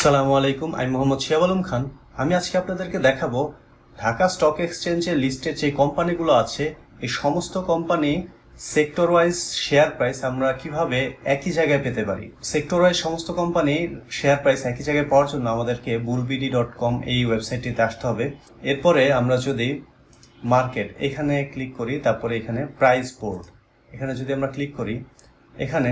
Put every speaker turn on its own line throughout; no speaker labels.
সালামু আলাইকুম, আমি মোহাম্মদ শিয়াব আলম খান। আমি আজকে আপনাদেরকে দেখাবো ঢাকা স্টক এক্সচেঞ্জের লিস্টের যে কোম্পানিগুলো আছে, এই সমস্ত company sector wise share price আমরা কীভাবে একই জায়গায় পেতে পারি? সেক্টর ওয়াইজ সমস্ত কোম্পানির শেয়ার প্রাইস একই জায়গায় পাওয়ার জন্য আমাদেরকে বুলবিডি ডট কম এই ওয়েবসাইটটিতে আসতে হবে। এরপরে আমরা যদি মার্কেট এখানে ক্লিক করি, তারপরে এখানে প্রাইস বোর্ড এখানে যদি আমরা ক্লিক করি, এখানে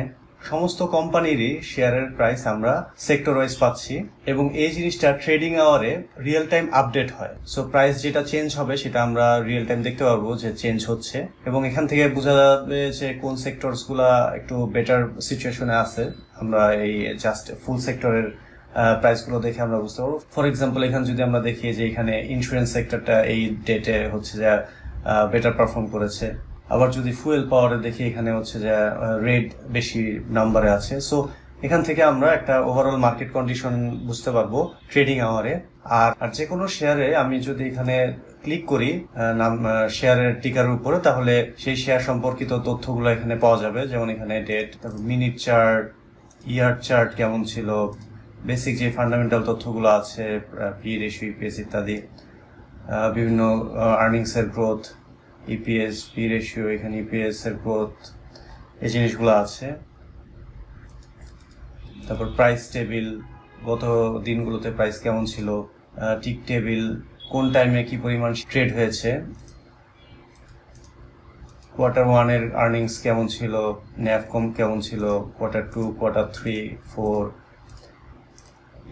সমস্ত কোম্পানিরই শেয়ারের প্রাইস আমরা সেক্টর ওয়াইজ পাচ্ছি এবং এই জিনিসটা ট্রেডিং আওয়ারে রিয়েল টাইম আপডেট হয়। সো প্রাইস যেটা চেঞ্জ হবে সেটা আমরা রিয়েল টাইম দেখতে পারব যে চেঞ্জ হচ্ছে এবং এখান থেকে বোঝা যাবে যে কোন সেক্টরসগুলা একটু বেটার সিচুয়েশনে আছে। আমরা এই জাস্ট ফুল সেক্টরের প্রাইসগুলো দেখে আমরা বুঝতে পারব। ফর এক্সাম্পল এখানে যদি আমরা দেখি যে এখানে ইন্স্যুরেন্স সেক্টরটা এই ডেটে হচ্ছে যে বেটার পারফর্ম করেছে। আবার যদি ফুয়েল পাওয়ারে দেখি এখানে হচ্ছে যে রেড বেশি নাম্বারে আছে সো এখান থেকে আমরা একটা ওভারঅল মার্কেট কন্ডিশন বুঝতে পারব ট্রেডিং আওয়ারে আর আর যে কোনো শেয়ারে আমি যদি এখানে ক্লিক করি নাম শেয়ারের টিকার উপরে, তাহলে সেই শেয়ার সম্পর্কিত তথ্যগুলো এখানে পাওয়া যাবে। যেমন এখানে ডেট তারপর মিনিট চার্ট ইয়ার চার্ট কেমন ছিল বেসিক যে ফান্ডামেন্টাল তথ্যগুলো আছে পি রেশিও ইপিএস ইত্যাদি বিভিন্ন আর্নিংসের গ্রোথ ইপিএস পি রেশিও এখানে ইপিএস এর গ্রোথ এই জিনিসগুলো আছে। তারপর প্রাইস টেবিল গত দিনগুলোতে প্রাইস কেমন ছিল? টিক টেবিল কোন টাইমে কি পরিমাণ ট্রেড হয়েছে? কোয়ার্টার ওয়ানের আর্নিংস কেমন ছিল? ন্যাফকম কেমন ছিল? Quarter two quarter three four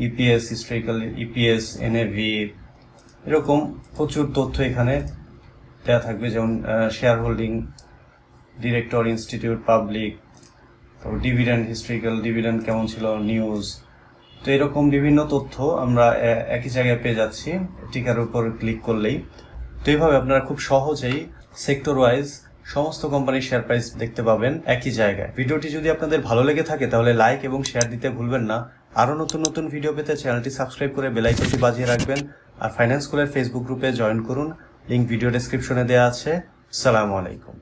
EPS historical EPS NAV এরকম প্রচুর তথ্য এখানে দেওয়া থাকবে, যেমন share holding director institute public তারপর ডিভিডেন্ড হিস্ট্রিক্যাল ডিভিডেন্ড কেমন ছিল নিউজ তো এরকম বিভিন্ন তথ্য আমরা একই জায়গায় পেয়ে যাচ্ছি, টিকার উপর ক্লিক করলেই। তো এইভাবে আপনারা খুব সহজেই সেক্টর ওয়াইজ সমস্ত কোম্পানির শেয়ার প্রাইস দেখতে পাবেন একই জায়গায়। ভিডিওটি যদি আপনাদের ভালো লেগে থাকে, তাহলে লাইক এবং শেয়ার দিতে ভুলবেন না। আরও নতুন নতুন ভিডিও পেতে চ্যানেলটি সাবস্ক্রাইব করে বেল আইকনটি বাজিয়ে রাখবেন। আর ফাইন্যান্স স্কুলের ফেসবুক গ্রুপে জয়েন করুন। লিংক ভিডিও ডেসক্রিপশনে দেওয়া আছে। সালামু আলাইকুম।